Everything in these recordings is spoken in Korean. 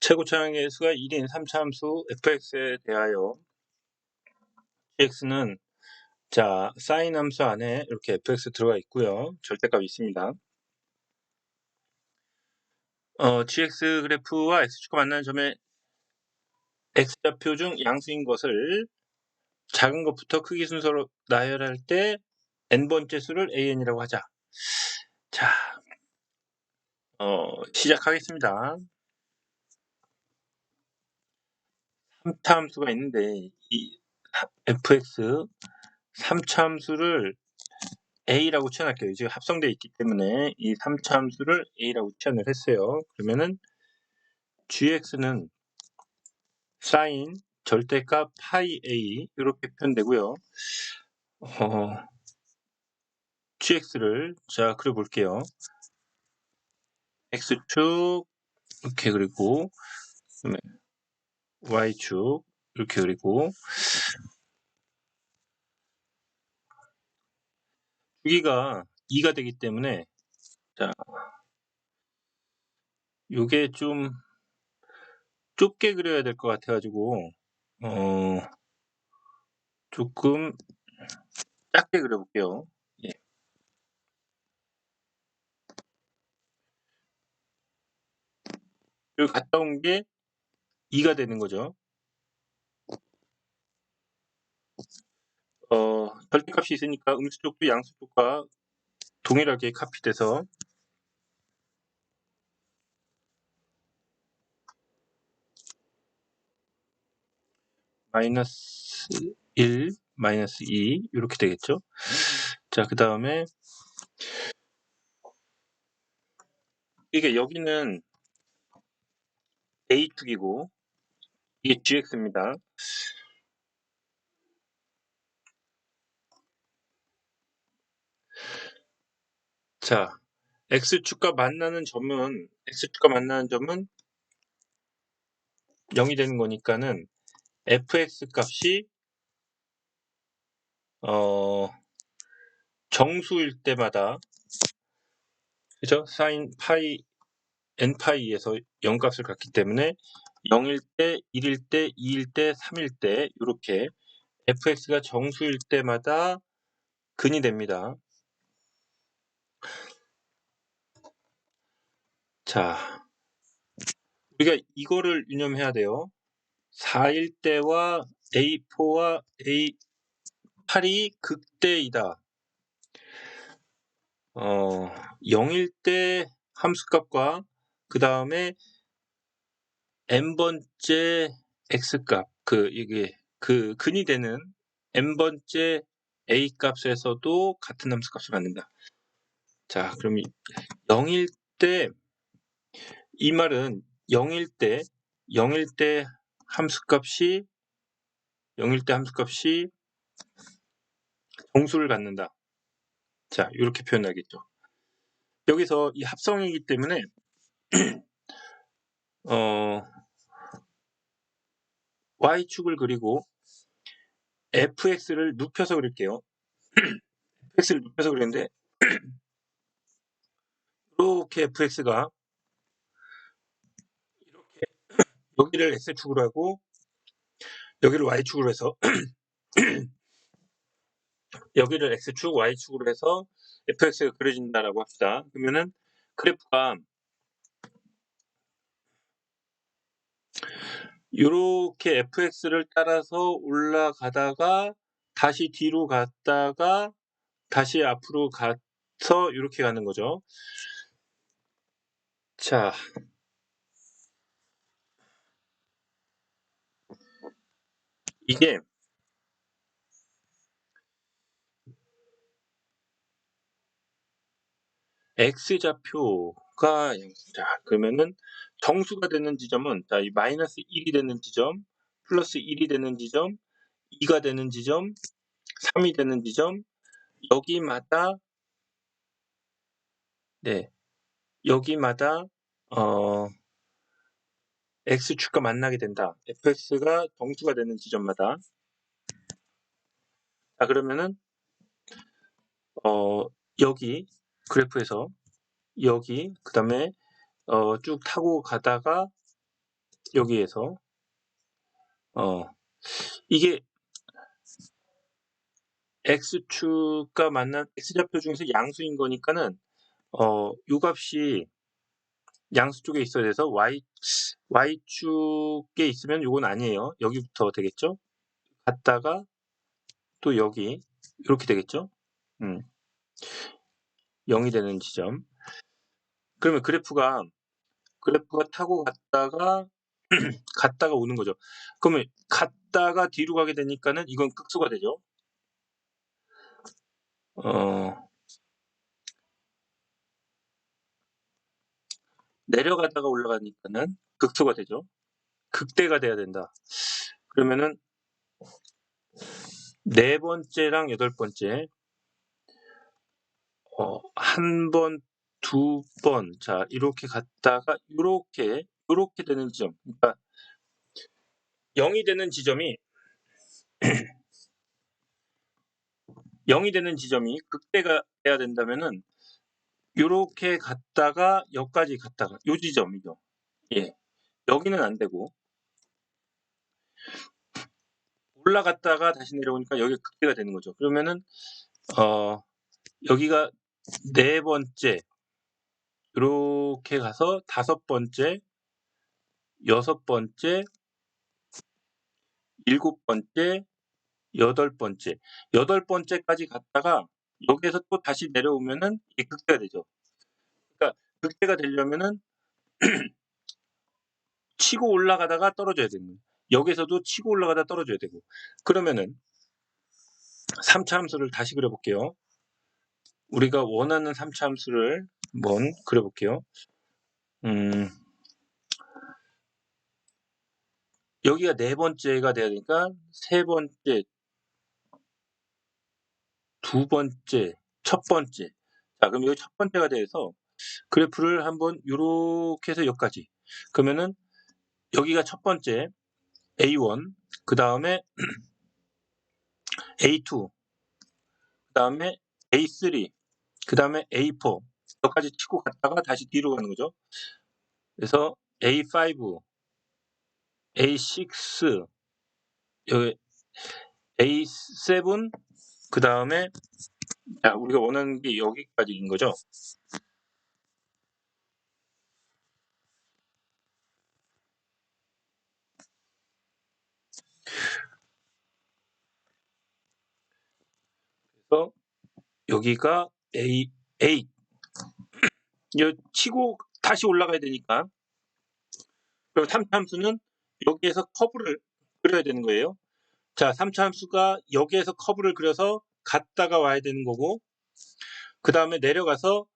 최고 차항의 수가 1인 3차함수 fx에 대하여 gx는 자 사인 함수 안에 이렇게 fx 들어가 있고요. 절대값이 있습니다. 어, gx 그래프와 x축과 만나는 점에 x좌표 중 양수인 것을 작은 것부터 크기 순서로 나열할 때 n번째 수를 an이라고 하자. 자, 어, 시작하겠습니다. 3차 함수가 있는데 이 fx 3차 함수를 a라고 치환할게요. 지금 합성되어 있기 때문에 이 3차 함수를 a라고 치환을 했어요. 그러면은 gx는 sin 절대값 파이 a 이렇게 표현되고요. 어, gx를 자 그려볼게요. x축 이렇게 그리고 y축 이렇게 그리고 주기가 2가 되기 때문에 자 요게 좀 좁게 그려야 될 것 같아 가지고 어 조금 작게 그려볼게요. 예. 여기 갔다 온 게 2가 되는 거죠. 어, 절대값이 있으니까 음수 쪽도 양수 쪽과 동일하게 카피돼서 마이너스 1, 마이너스 2 이렇게 되겠죠. 자, 그 다음에 이게 여기는 A축이고 이게 GX입니다. 자, X축과 만나는 점은 X축과 만나는 점은 0이 되는 거니까는 fx 값이 어 정수일 때마다 그죠? 사인 파이 n 파이에서 0 값을 갖기 때문에 0일 때, 1일 때, 2일 때, 3일 때 이렇게 fx가 정수일 때마다 근이 됩니다. 자, 우리가 이거를 유념해야 돼요. 4일 때와 A4와 A8이 극대이다. 어, 0일 때 함수값과 그 다음에 n번째 x값, 그, 이게, 그, 근이 되는 n번째 a 값에서도 같은 함수값을 갖는다. 자, 그럼 0일 때, 이 말은 0일 때, 0일 때 함수값이 0일 때 함수값이 정수를 갖는다. 자, 이렇게 표현하겠죠. 여기서 이 합성이기 때문에 어, y축을 그리고 fx를 눕혀서 그릴게요. fx를 눕혀서 그리는데 이렇게 fx가 이렇게 여기를 x축으로 하고 여기를 y축으로 해서 여기를 x축, y축으로 해서 fx가 그려진다라고 합시다. 그러면은 그래프가 이렇게 fx를 따라서 올라가다가 다시 뒤로 갔다가 다시 앞으로 가서 이렇게 가는 거죠. 자, 이게 x좌표가 자 그러면은 정수가 되는 지점은 자, 이 마이너스 1이 되는 지점, 플러스 1이 되는 지점, 2가 되는 지점, 3이 되는 지점, 여기마다 네 여기마다 어 x축과 만나게 된다. fx가 정수가 되는 지점마다 자 그러면은 어 여기 그래프에서 여기 그 다음에 어, 쭉 타고 가다가 여기에서 어 이게 x축과 만난 x좌표 중에서 양수인 거니까는 어, 요 값이 양수 쪽에 있어야 돼서 y y축에 있으면 요건 아니에요. 여기부터 되겠죠? 갔다가 또 여기 이렇게 되겠죠? 음. 0이 되는 지점. 그러면 그래프가 그래프가 타고 갔다가 갔다가 오는 거죠. 그러면 갔다가 뒤로 가게 되니까는 이건 극소가 되죠. 어, 내려가다가 올라가니까는 극소가 되죠. 극대가 돼야 된다. 그러면은 네 번째랑 여덟 번째 어, 한 번, 두 번, 자 이렇게 갔다가 이렇게 이렇게 되는 지점, 그러니까 0이 되는 지점이 0이 되는 지점이 극대가 돼야 된다면은 이렇게 갔다가 여기까지 갔다가 요 지점이죠. 예, 여기는 안 되고 올라갔다가 다시 내려오니까 여기 극대가 되는 거죠. 그러면은 어 여기가 네 번째 이렇게 가서 다섯 번째, 여섯 번째, 일곱 번째, 여덟 번째, 여덟 번째까지 갔다가 여기에서 또 다시 내려오면은 이게 극대가 되죠. 그러니까 극대가 되려면은 치고 올라가다가 떨어져야 되는. 여기서도 치고 올라가다 떨어져야 되고 그러면은 3차 함수를 다시 그려볼게요. 우리가 원하는 3차 함수를 한번 그려볼게요. 음, 여기가 네 번째가 돼야 되니까 세 번째, 두 번째, 첫 번째. 자, 그럼 여기 첫 번째가 돼서 그래프를 한번 이렇게 해서 여기까지. 그러면은 여기가 첫 번째 A1, 그 다음에 A2, 그 다음에 A3, 그 다음에 A4, 여기까지 치고 갔다가 다시 뒤로 가는 거죠. 그래서 A5, A6, 여기 A7, 그 다음에 자, 우리가 원하는 게 여기까지인 거죠. 그래서 여기가 A, A. 여 치고 다시 올라가야 되니까. 그럼 3차 함수는 여기에서 커브를 그려야 되는 거예요. 자, 3차 함수가 여기에서 커브를 그려서 갔다가 와야 되는 거고, 그 다음에 내려가서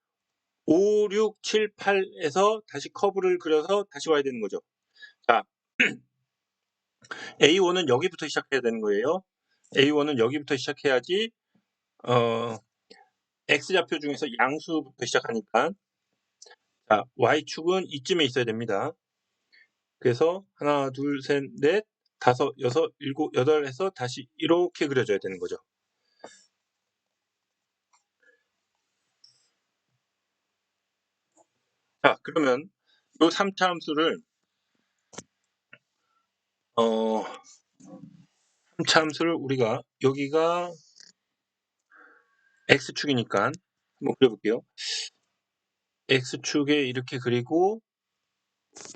5, 6, 7, 8에서 다시 커브를 그려서 다시 와야 되는 거죠. 자, A1은 여기부터 시작해야 되는 거예요. A1은 여기부터 시작해야지, 어, X좌표 중에서 양수부터 시작하니까, 자, Y축은 이쯤에 있어야 됩니다. 그래서 하나, 둘, 셋, 넷, 다섯, 여섯, 일곱, 여덟 해서 다시 이렇게 그려줘야 되는 거죠. 자, 그러면 이 3차 함수를 어 3차 함수를 우리가 여기가 x축이니까 한번 그려볼게요. X축에 이렇게 그리고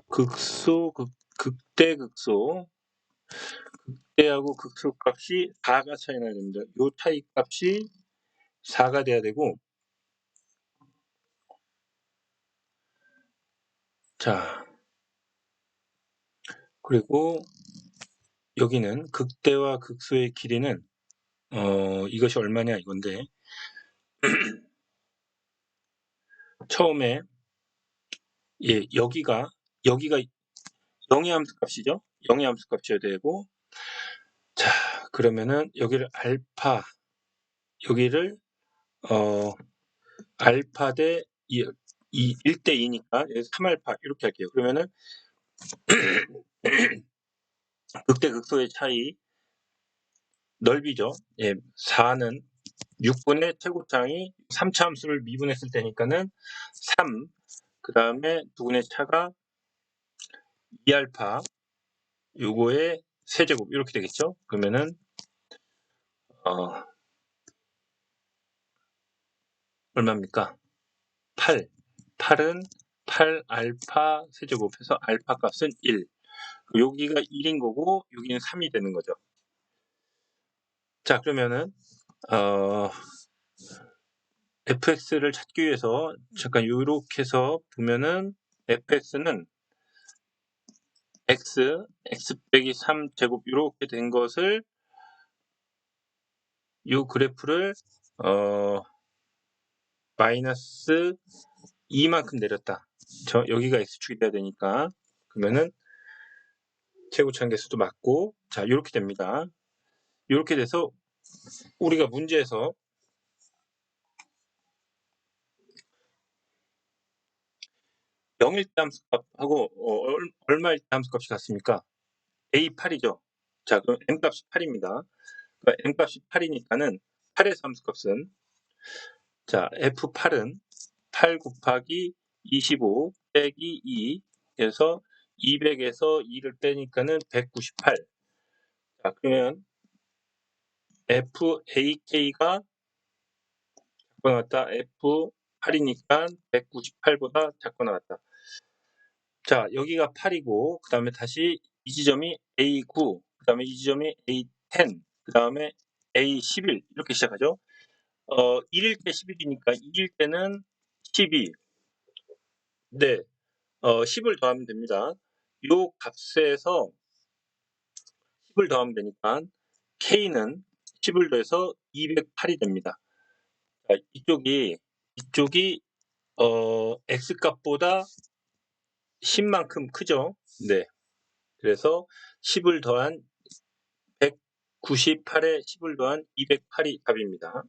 극소, 극, 극대, 극소 극대하고 극소 값이 4가 차이 나야 됩니다. 이 차이 값이 4가 돼야 되고 자 그리고 여기는 극대와 극소의 길이는 어 이것이 얼마냐 이건데 처음에 예 여기가 여기가 영의 함수 값이죠. 영의 함수 값이어야 되고 자 그러면은 여기를 알파 여기를 어 알파 대 2, 2 1대 2니까 3알파 이렇게 할게요. 그러면은 극대 극소의 차이 넓이죠. 예, 4는 6분의 최고차이 3차 함수를 미분했을 때니까는 3, 그 다음에 두분의 차가 2알파 요거의 세제곱 이렇게 되겠죠? 그러면은 어, 얼마입니까? 8. 8은 8알파 세제곱해서 알파 값은 1. 여기가 1인 거고 여기는 3이 되는 거죠. 자 그러면은 어, fx를 찾기 위해서 잠깐 이렇게 해서 보면은 fx는 x, x 빼기 3 제곱 이렇게 된 것을 이 그래프를 어, 마이너스 2만큼 내렸다. 저 여기가 x축이 돼야 되니까 그러면은 최고차항 개수도 맞고 자 이렇게 됩니다. 이렇게 돼서 우리가 문제에서 영일 때 함수값하고 어, 얼- 얼마일 때 함수값이 같습니까? A8이죠. 자, 그럼 M값이 8입니다. 그러니까 M값이 8이니까는 8의 함수값은 자, F8은 8 곱하기 25 빼기 2 해서 200에서 2를 빼니까는 198. 자, 그러면 FAK가 작고 나왔다. F8이니까 198보다 작고 나왔다. 자, 여기가 8이고, 그 다음에 다시 이 지점이 A9, 그 다음에 이 지점이 A10, 그 다음에 A11, 이렇게 시작하죠. 어, 1일 때 11이니까 2일 때는 12. 네, 어, 10을 더하면 됩니다. 요 값에서 10을 더하면 되니까 K는 10을 더해서 208이 됩니다. 자, 이쪽이, 이쪽이, 어, X값보다 10만큼 크죠? 네. 그래서 10을 더한 198에 10을 더한 208이 답입니다.